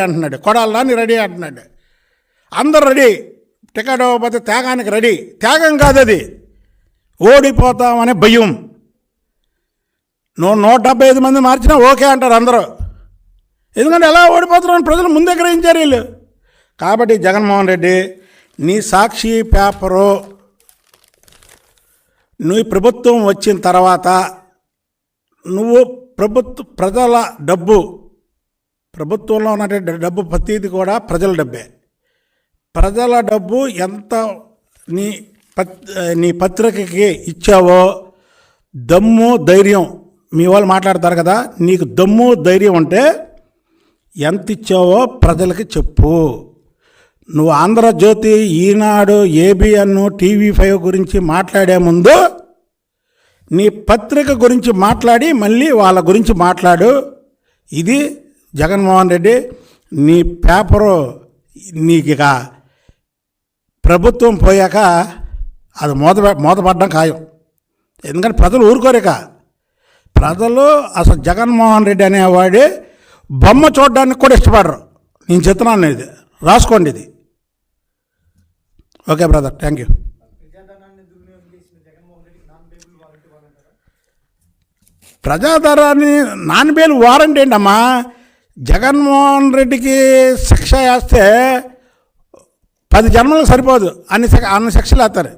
అంటున్నాడు. కొడాలని రెడీ అంటున్నాడు. అందరు రెడీ. టికెట్ ఇవ్వకపోతే త్యాగానికి రెడీ. త్యాగం కాదు అది. ఓడిపోతామనే భయం. నువ్వు నూట డెబ్బై ఐదు మంది మార్చినా ఓకే అంటారు అందరూ. ఎందుకంటే ఎలా ఓడిపోతున్నారని ప్రజలు ముందే గ్రహించారు వీళ్ళు. కాబట్టి జగన్మోహన్ రెడ్డి నీ సాక్షి పేపరు నీ ప్రభుత్వం వచ్చిన తర్వాత నువ్వు ప్రభుత్వ ప్రజల డబ్బు ప్రభుత్వంలో ఉన్నటువంటి డబ్బు ప్రతిది కూడా ప్రజల డబ్బే. ప్రజల డబ్బు ఎంత నీ పత్ నీ పత్రికకి ఇచ్చావో దమ్ము ధైర్యం మీ వాళ్ళు మాట్లాడతారు కదా నీకు దమ్ము ధైర్యం ఉంటే ఎంత ఇచ్చావో ప్రజలకి చెప్పు. నువ్వు Andhra Jyothi Eenadu ABN TV five గురించి మాట్లాడే ముందు నీ పత్రిక గురించి మాట్లాడి మళ్ళీ వాళ్ళ గురించి మాట్లాడు. ఇది జగన్మోహన్ రెడ్డి నీ పేపరు నీకు ఇక ప్రభుత్వం పోయాక అది మూత మూతపడడం ఖాయం. ఎందుకంటే ప్రజలు ఊరుకోరిక ప్రజలు అసలు జగన్మోహన్ రెడ్డి అనేవాడి బొమ్మ చూడడానికి కూడా ఇష్టపడరు. నేను చెప్తున్నాను ఇది. రాసుకోండి ఇది. Okay brother thank you. ప్రజాధరాన్ని non bail warranty ఏంటమ్మా? జగన్మోహన్ రెడ్డికి శిక్ష వేస్తే పది జన్మలకు సరిపోదు. అన్ని శిక్ష అన్ని శిక్షలు వేస్తారు.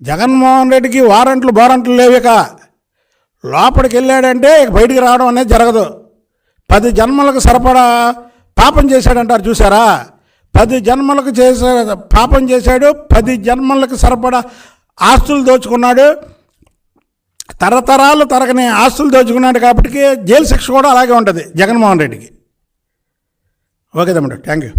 జగన్మోహన్ రెడ్డికి వారంట్లు బోరంట్లు లేవిక లోపలికి వెళ్ళాడంటే ఇక బయటికి రావడం అనేది జరగదు. పది జన్మలకు సరిపడా పాపం చేశాడంటారు చూసారా పది జన్మలకు చేసే పాపం చేశాడు పది జన్మలకు సరిపడా ఆస్తులు దోచుకున్నాడు. తరతరాలు తరగని ఆస్తులు దోచుకున్నాడు కాబట్టి జైలు శిక్ష కూడా అలాగే ఉంటుంది జగన్మోహన్ రెడ్డికి. ఓకే తమ్ముడు థ్యాంక్ యూ